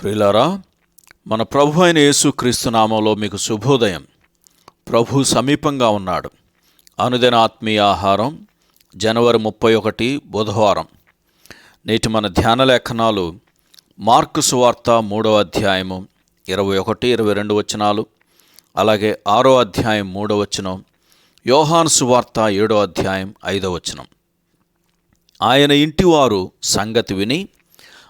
ప్రియులారా మన ప్రభు అయిన యేసు క్రీస్తు నామంలో మీకు శుభోదయం. ప్రభు సమీపంగా ఉన్నాడు. అనుదిన ఆత్మీయ ఆహారం జనవరి ముప్పై ఒకటి బుధవారం. నేటి మన ధ్యాన లేఖనాలు మార్కు సువార్త మూడవ అధ్యాయము ఇరవై ఒకటి ఇరవై రెండు వచనాలు అలాగే ఆరో అధ్యాయం మూడవ వచనం యోహాను సువార్త ఏడో అధ్యాయం ఐదో వచనం. ఆయన ఇంటివారు సంగతి విని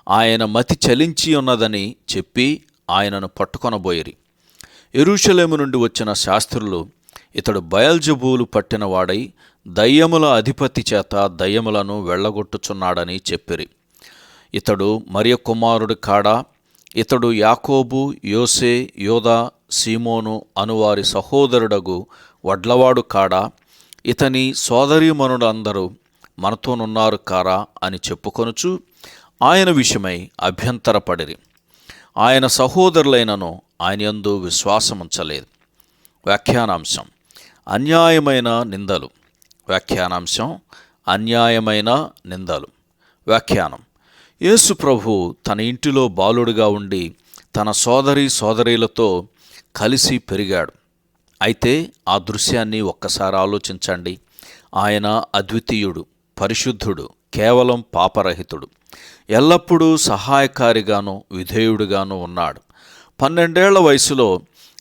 ఆయన మతి చలించి ఉన్నదని చెప్పి ఆయనను పట్టుకొనబోయిరి. ఎరుషలేము నుండి వచ్చిన శాస్త్రులు ఇతడు బయల్జబూలు పట్టినవాడై దయ్యముల అధిపతి చేత దయ్యములను వెళ్ళగొట్టుచున్నాడని చెప్పిరి. ఇతడు మరియ కుమారుడు కాడా ఇతడు యాకోబు యోసే యోదా సీమోను అనువారి సహోదరుడగు వడ్లవాడు కాడా ఇతని సోదరీమణులందరూ మనతోనున్నారు కారా అని చెప్పుకొనుచు ఆయన విషయమై అభ్యంతరపడిరి. ఆయన సహోదరులైనను ఆయన ఎందు విశ్వాసముంచలేదు. వ్యాఖ్యానాంశం అన్యాయమైన నిందలు. వ్యాఖ్యానాంశం అన్యాయమైన నిందలు. వ్యాఖ్యానం యేసు ప్రభు తన ఇంటిలో బాలుడుగా ఉండి తన సోదరి సోదరీలతో కలిసి పెరిగాడు. అయితే ఆ దృశ్యాన్ని ఒక్కసారి ఆలోచించండి. ఆయన అద్వితీయుడు పరిశుద్ధుడు కేవలం పాపరహితుడు. ఎల్లప్పుడూ సహాయకారిగాను విధేయుడిగాను ఉన్నాడు. పన్నెండేళ్ళ వయసులో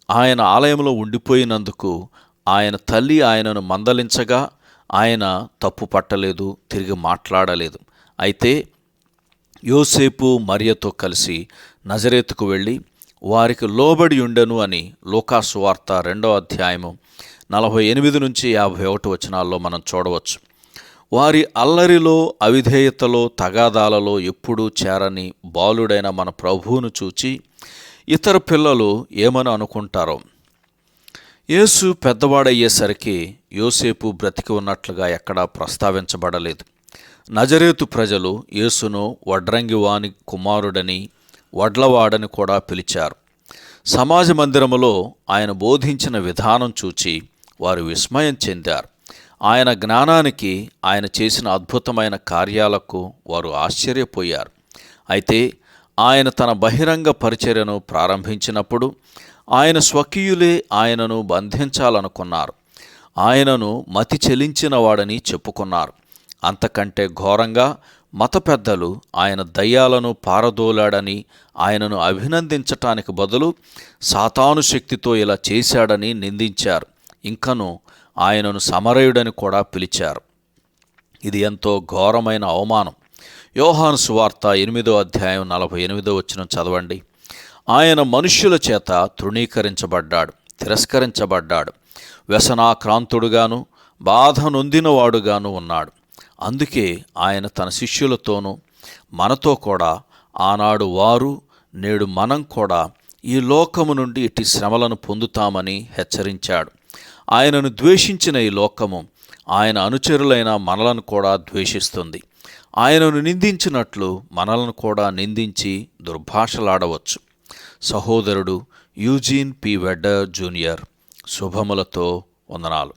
ఆయన ఆలయంలో ఉండిపోయినందుకు ఆయన తల్లి ఆయనను మందలించగా ఆయన తప్పు పట్టలేదు తిరిగి మాట్లాడలేదు. అయితే యోసేపు మరియతో కలిసి నజరేతుకు వెళ్ళి వారికి లోబడి ఉండెను అని లోకాసు వార్త రెండో అధ్యాయము నలభై ఎనిమిది నుంచి యాభై ఒకటి వచనాల్లో మనం చూడవచ్చు. వారి అల్లరిలో అవిధేయతలో తగాదాలలో ఎప్పుడూ చేరని బాలుడైన మన ప్రభువును చూచి ఇతర పిల్లలు ఏమని అనుకుంటారో. యేసు పెద్దవాడయ్యేసరికి యోసేపు బ్రతికి ఉన్నట్లుగా ఎక్కడా ప్రస్తావించబడలేదు. నజరేతు ప్రజలు యేసును వడ్రంగివాని కుమారుడని వడ్లవాడని కూడా పిలిచారు. సమాజ మందిరములో ఆయన బోధించిన విధానం చూచి వారు విస్మయం చెందారు. ఆయన జ్ఞానానికి ఆయన చేసిన అద్భుతమైన కార్యాలకు వారు ఆశ్చర్యపోయారు. అయితే ఆయన తన బహిరంగ పరిచర్యను ప్రారంభించినప్పుడు ఆయన స్వకీయులే ఆయనను బంధించాలనుకున్నారు. ఆయనను మతి చెలించిన వాడని చెప్పుకున్నారు. అంతకంటే ఘోరంగా మత పెద్దలు ఆయన దయ్యాలను పారదోలాడని ఆయనను అభినందించటానికి బదులు సాతాను శక్తితో ఇలా చేశాడని నిందించారు. ఇంకను ఆయనను సమరయుడని కూడా పిలిచారు. ఇది ఎంతో ఘోరమైన అవమానం. యోహాను సువార్త ఎనిమిదో అధ్యాయం నలభై ఎనిమిదో వచ్చిన చదవండి. ఆయన మనుష్యుల చేత తృణీకరించబడ్డాడు తిరస్కరించబడ్డాడు. వ్యసనాక్రాంతుడుగాను బాధ నొందినవాడుగాను ఉన్నాడు. అందుకే ఆయన తన శిష్యులతోనూ మనతో కూడా ఆనాడు వారు నేడు మనం కూడా ఈ లోకము నుండి ఇటు శ్రమలను పొందుతామని హెచ్చరించాడు. ఆయనను ద్వేషించిన ఈ లోకము ఆయన అనుచరులైన మనలను కూడా ద్వేషిస్తుంది. ఆయనను నిందించినట్లు మనలను కూడా నిందించి దుర్భాషలాడవచ్చు. సహోదరుడు యూజీన్ పి వెడ్డర్ జూనియర్ శుభములతో వందనాలు.